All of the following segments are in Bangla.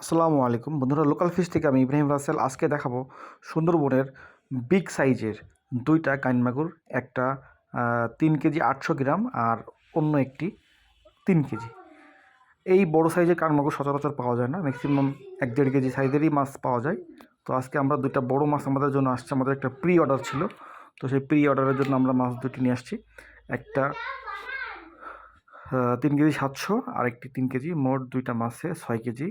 আসসালামু আলাইকুম। বন্ধুরা লোকাল ফিশ থেকে আমি ইব্রাহিম রাসেল। আজকে দেখাবো সুন্দরবনের বিগ সাইজের দুইটা কাইন মাগুর একটা তিন কেজি আটশো গ্রাম আর অন্য একটি তিন কেজি। এই বড় সাইজের কান মাগুর সচরাচর পাওয়া যায় না। ম্যাক্সিমাম এক দেড় কেজি সাইজেরই মাছ পাওয়া যায়। তো আজকে আমরা দুইটা বড় মাছ আমাদের জন্য আসছে। আমাদের একটা প্রি অর্ডার ছিল। তো সেই প্রি অর্ডারের জন্য আমরা মাছ দুটি নিয়ে আসছি। একটা তিন কেজি সাতশো আর একটি তিন কেজি। মোট দুইটা মাছে ছয় কেজি।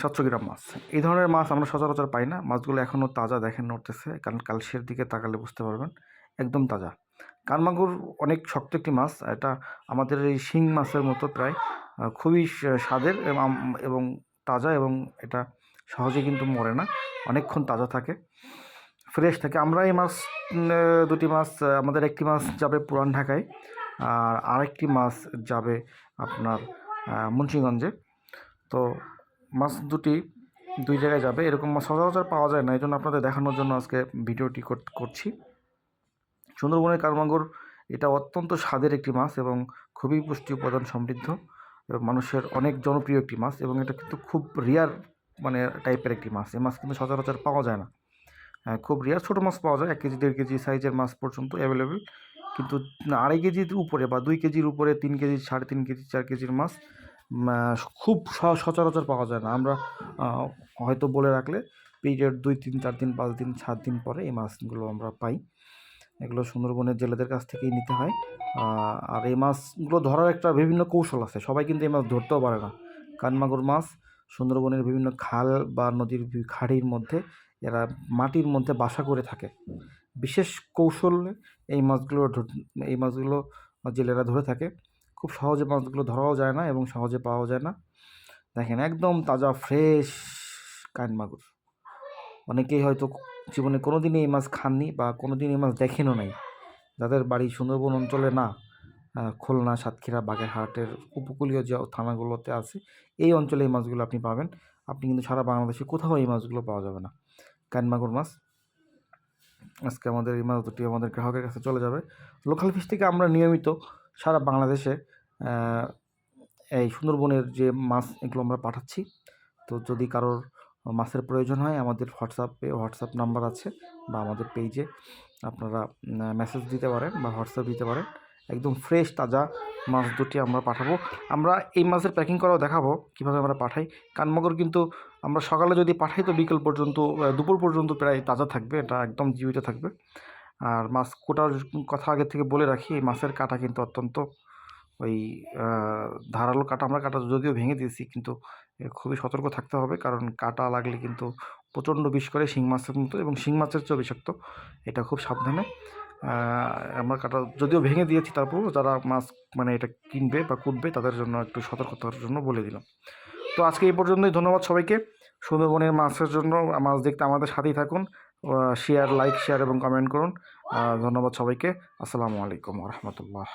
সাতশো গ্রাম মাছ। এই ধরনের মাছ আমরা সচরাচর পাই না। মাছগুলো এখনও তাজা দেখেন নড়তেছে কারণ কালসের দিকে তাকালে বুঝতে পারবেন, একদম তাজা। কানমাগুর অনেক শক্ত একটি মাছ, এটা আমাদের এই শিং মাছের মতো প্রায় খুবই স্বাদের এবং তাজা এবং এটা সহজে কিন্তু মরে না, অনেকক্ষণ তাজা থাকে, ফ্রেশ থাকে। আমরা এই মাছ দুটি মাছ আমাদের একটি মাছ যাবে পুরান ঢাকায়, আর আরেকটি মাছ যাবে আপনার মুন্সিগঞ্জে। তো মাছ দুটি দুই জায়গায় যাবে। এরকম মাছ সচরাচর পাওয়া যায় না। এই জন্য আপনাদের দেখানোর জন্য আজকে ভিডিওটি কর- করছি। সুন্দরবনের কারমাঙ্গর এটা অত্যন্ত স্বাদের একটি মাছ এবং খুবই পুষ্টি উপাদান সমৃদ্ধ। মানুষের অনেক জনপ্রিয় একটি মাছ এবং এটা কিন্তু খুব রিয়ার মানে টাইপের একটি মাছ। এই মাছ কিন্তু সচরাচর পাওয়া যায় না। হ্যাঁ, খুব রিয়ার ছোটো মাছ পাওয়া যায় এক কেজি দেড় কেজি সাইজের মাছ পর্যন্ত অ্যাভেলেবেল কিন্তু আড়াই কেজির উপরে বা দুই কেজির উপরে তিন কেজি সাড়ে তিন কেজি চার কেজির মাছ খুব সচরাচর পাওয়া যায় না। আমরা হয়তো বলে রাখলে পিরিয়ড দুই তিন, চার দিন, পাঁচ দিন, সাত দিন পরে এই মাছগুলো আমরা পাই। এগুলো সুন্দরবনের জেলেদের কাছ থেকেই নিতে হয়। আর এই মাছগুলো ধরার একটা বিভিন্ন কৌশল আছে। সবাই কিন্তু এই মাছ ধরতেও পারে না। কানমাগুর মাছ সুন্দরবনের বিভিন্ন খাল বা নদীর খাড়ির মধ্যে এরা মাটির মধ্যে বাসা করে থাকে। বিশেষ কৌশলে এই মাছগুলো এই মাছগুলো জেলেরা ধরে থাকে। খুব সহজে মাছগুলো ধরাও যায় না এবং সহজে পাওয়া যায় না। দেখেন, একদম তাজা ফ্রেশ কান মাগুর। অনেকেই হয়তো জীবনে কোনো দিনই এই মাছ খাননি বা কোনো দিন এই মাছ দেখেনও নাই। যাদের বাড়ি সুন্দরবন অঞ্চলে না খুলনা, সাতক্ষীরা, বাগেরহাটের উপকূলীয় যে থানাগুলোতে আছে, এই অঞ্চলে এই মাছগুলো আপনি পাবেন। আপনি কিন্তু সারা বাংলাদেশে কোথাও এই মাছগুলো পাওয়া যাবে না। কানমাগুর মাছ, আজকে আমাদের এই মাছ দুটি আমাদের গ্রাহকের কাছে চলে যাবে। লোকাল ফিশ থেকে আমরা নিয়মিত সারা বাংলাদেশে এই সুন্দরবনের যে মাছ এগুলো আমরা পাঠাচ্ছি। তো যদি কারোর মাছের প্রয়োজন হয়, আমাদের হোয়াটসঅ্যাপে হোয়াটসঅ্যাপ নাম্বার আছে বা আমাদের পেজে আপনারা মেসেজ দিতে পারেন বা হোয়াটসঅ্যাপ দিতে পারেন। একদম ফ্রেশ তাজা মাছ দুটি আমরা পাঠাবো। আমরা এই মাছের প্যাকিং করাও দেখাবো কীভাবে আমরা পাঠাই। কানমগর কিন্তু আমরা সকালে যদি পাঠাই তো বিকেল পর্যন্ত দুপুর পর্যন্ত প্রায় তাজা থাকবে, এটা একদম জীবিত থাকবে। আর মাছ কোটার কথা আগে থেকে বলে রাখি, এই মাছের কাটা কিন্তু অত্যন্ত ওই ধারালো কাটা আমরা কাটা যদিও ভেঙে দিয়েছি কিন্তু খুবই সতর্ক থাকতে হবে কারণ কাটা লাগলে কিন্তু প্রচণ্ড বিষ করে শিং মাছের মতো এবং শিং মাছের চেয়েও বিষাক্ত, এটা খুব সাবধানে। আমরা কাটা যদিও ভেঙে দিয়েছি তারপর যারা মাছ মানে এটা কিনবে বা কুটবে তাদের জন্য একটু সতর্কতার জন্য বলে দিলাম। তো আজকে এই পর্যন্তই, ধন্যবাদ সবাইকে। সুন্দরবনের মাছের জন্য মাছ দেখতে আমাদের সাথেই থাকুন। শেয়ার লাইক শেয়ার এবং কমেন্ট করুন। ধন্যবাদ সবাইকে। আসসালামু আলাইকুম রহমতুল্লাহ।